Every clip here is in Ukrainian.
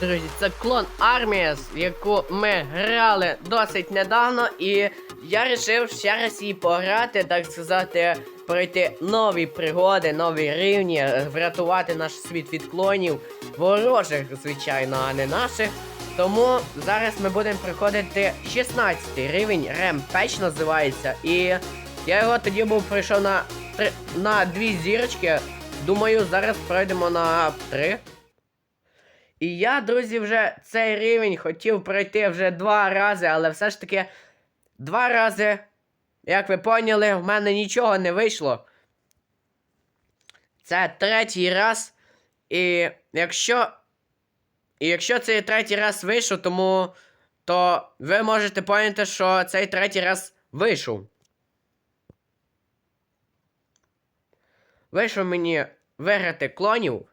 Друзі, це клон армія, яку ми грали досить недавно, і я вирішив ще раз її пограти, так сказати, пройти нові пригоди, нові рівні, врятувати наш світ від клонів, ворожих, звичайно, а не наших. Тому зараз ми будемо приходити 16 рівень, Ремпеч називається. І я його тоді був пройшов на, три, на дві зірочки. Думаю, зараз пройдемо на три. І я, друзі, вже цей рівень хотів пройти вже два рази, але все ж таки два рази, як ви поняли, в мене нічого не вийшло. Це третій раз. І якщо. І якщо цей третій раз вийшов, тому то ви можете поняти, що цей третій раз вийшов. Вийшов мені виграти клонів.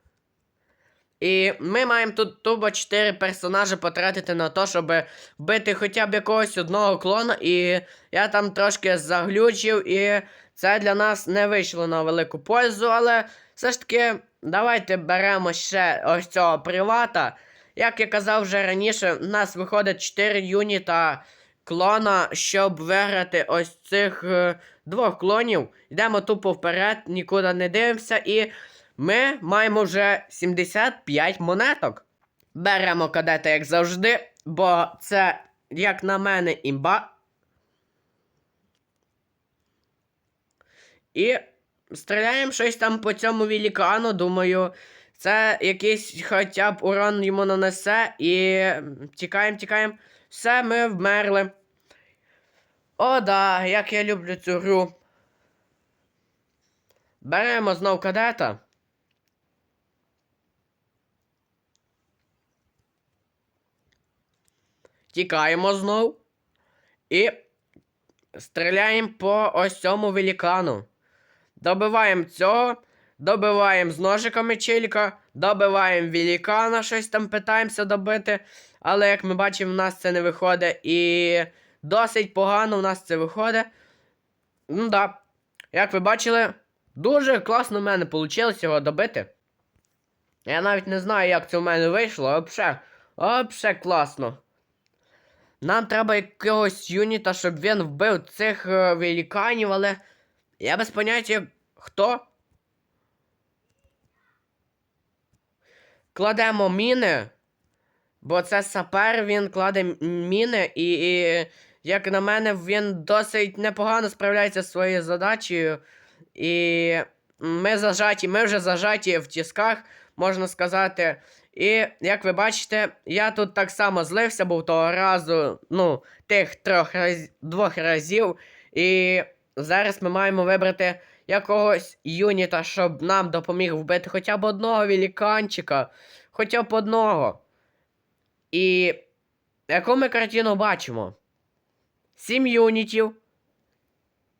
І ми маємо тут тупо 4 персонажі потратити на те, щоб вбити хоча б якогось одного клона. І я там трошки заглючив, і це для нас не вийшло на велику пользу. Але все ж таки, давайте беремо ще ось цього привата. Як я казав вже раніше, у нас виходить 4 юніта клона, щоб виграти ось цих е, двох клонів. Йдемо тупо вперед, нікуди не дивимося. І ми маємо вже 75 монеток. Беремо кадета, як завжди, бо це, як на мене, імба. І стріляємо щось там по цьому великану, думаю. Це якийсь хоча б урон йому нанесе. І тікаємо, тікаємо. Все, ми вмерли. О, да, як я люблю цю гру. Беремо знов кадета. Тікаємо знов. І стріляємо по ось цьому великану. Добиваємо цього. Добиваємо з ножиками чілька. Добиваємо великана, щось там питаємося добити. Але як ми бачимо, в нас це не виходить. І досить погано в нас це виходить. Ну да. Як ви бачили, дуже класно в мене вийшло його добити. Я навіть не знаю, як це в мене вийшло. Вообще, вообще класно. Нам треба якогось юніта, щоб він вбив цих е, великанів, але я без поняття хто. Кладемо міни. Бо це сапер, він кладе міни, і, і як на мене, він досить непогано справляється зі своєю задачею. І ми зажаті, ми вже зажаті в тісках, можна сказати. І як ви бачите, я тут так само злився, був того разу, ну, тих трьох раз, двох разів. І зараз ми маємо вибрати якогось юніта, щоб нам допоміг вбити хоча б одного великанчика. Хоча б одного. І яку ми картину бачимо? Сім юнітів.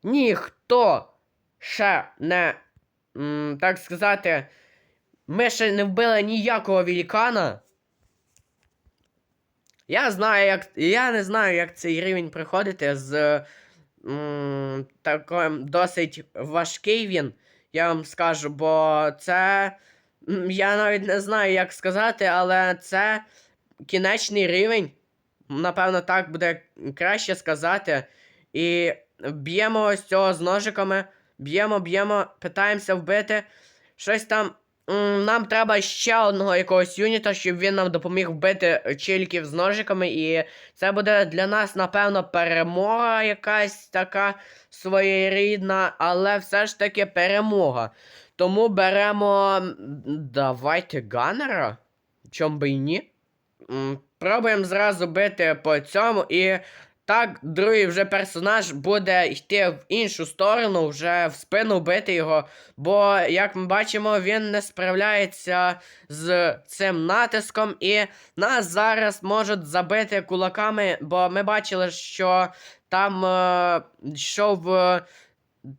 Ніхто ще не, м, так сказати, ми ще не вбили ніякого великана. Я знаю, як. Я не знаю, як цей рівень приходити з. Таким досить важкий він, я вам скажу, бо це. Я навіть не знаю, як сказати, але це кінечний рівень. Напевно, так буде краще сказати. І б'ємо ось цього з ножиками. Б'ємо, б'ємо, питаємося вбити. Щось там. Нам треба ще одного якогось юніта, щоб він нам допоміг вбити чильків з ножиками. І це буде для нас, напевно, перемога якась така своєрідна, але все ж таки перемога. Тому беремо. Давайте ганнера. Чом би і ні? Пробуємо зразу бити по цьому. І так, другий вже персонаж буде йти в іншу сторону, вже в спину бити його. Бо, як ми бачимо, він не справляється з цим натиском. І нас зараз можуть забити кулаками, бо ми бачили, що там е, йшов, е,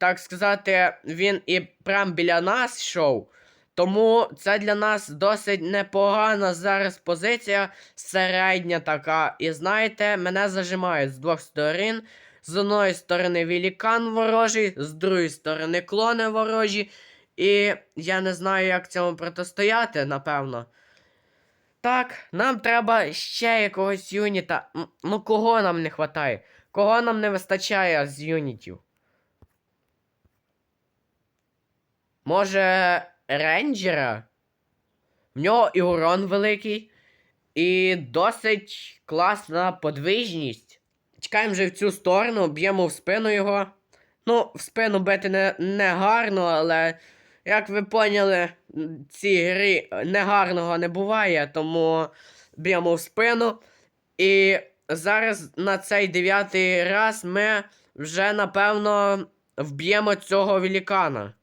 так сказати, він і прям біля нас йшов. Тому це для нас досить непогана зараз позиція, середня така. І знаєте, мене зажимають з двох сторін. З одної сторони великан ворожий, з другої сторони клони ворожі. І я не знаю, як цьому протистояти, напевно. Так, нам треба ще якогось юніта. Ну кого нам не вистачає? Кого нам не вистачає з юнітів? Може, рейнджера? В нього і урон великий, і досить класна подвижність. Чекаємо вже в цю сторону, б'ємо в спину його. Ну, в спину бити не, не гарно, але як ви поняли, цій грі негарного не буває, тому б'ємо в спину. І зараз на цей дев'ятий раз ми вже напевно вб'ємо цього велікана.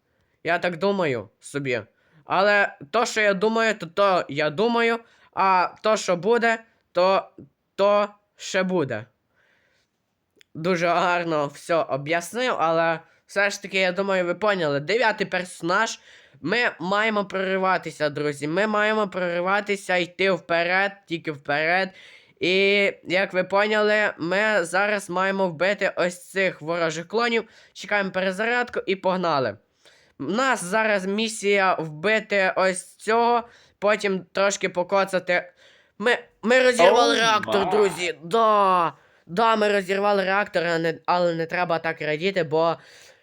Я так думаю собі. Але то, що я думаю, то то я думаю, а то, що буде, то то ще буде. Дуже гарно все об'яснив, але все ж таки, я думаю, ви поняли. Дев'ятий персонаж. Ми маємо прориватися, друзі. Ми маємо прориватися, йти вперед, тільки вперед. І як ви поняли, ми зараз маємо вбити ось цих ворожих клонів. Чекаємо перезарядку і погнали. У нас зараз місія вбити ось цього, потім трошки покоцати. Ми, ми розірвали Oh реактор, друзі. Да. Да, ми розірвали реактор, але не, але не треба так радіти, бо,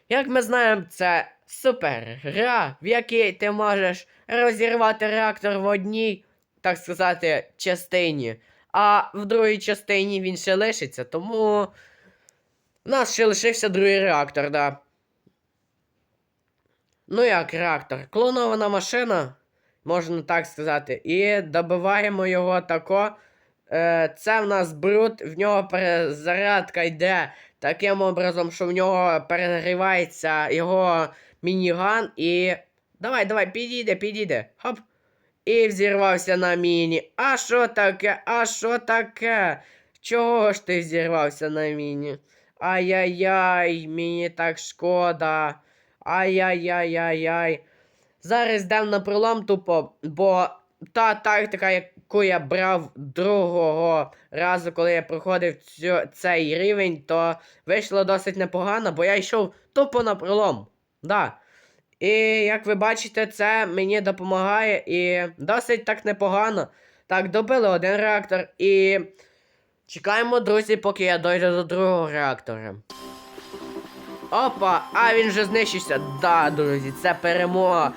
як ми знаємо, це супер гра, в якій ти можеш розірвати реактор в одній, так сказати, частині. А в другій частині він ще лишиться, тому. У нас ще лишився другий реактор, да. Ну як реактор? Клонована машина, можна так сказати. І добиваємо його тако. Е, це в нас брут, в нього перезарядка йде таким образом, що в нього перегрівається його мініган і. Давай, давай, підійде, підійде. Хоп. І взірвався на міні. А що таке? А що таке? Чого ж ти взірвався на міні? Ай-яй-яй, мені так шкода. Ай-яй-яй-яй-яй. Зараз йдемо на пролом тупо, бо та тактика, яку я брав другого разу, коли я проходив цю, цей рівень, то вийшло досить непогано, бо я йшов тупо на пролом. Да. І як ви бачите, це мені допомагає і досить так непогано. Так, добили один реактор і. Чекаємо, друзі, поки я дойду до другого реактора. Опа, а він вже знищився. Да, друзі, це перемога.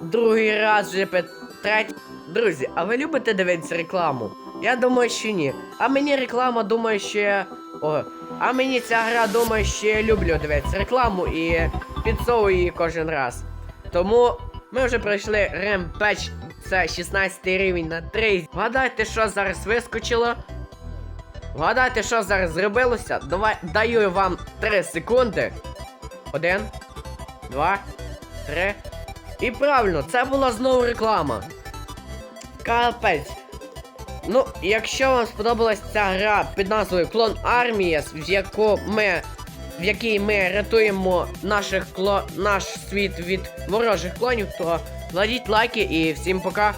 Другий раз вже пе... третій. Друзі, а ви любите дивитися рекламу? Я думаю, що ні. А мені реклама, думаю, ще. О, а мені ця гра, думаю, я люблю дивитися рекламу і підсовую її кожен раз. Тому ми вже пройшли ремпеч, це 16 рівень на 3. Вгадайте, що зараз вискочило. Вгадайте, що зараз зробилося? Давай даю вам 3 секунди. Один, два, три. І правильно, це була знову реклама. Капець. Ну, якщо вам сподобалась ця гра під назвою Клон Армія, в яку ми. В якій ми рятуємо наших кло... наш світ від ворожих клонів, то кладіть лайки і всім пока.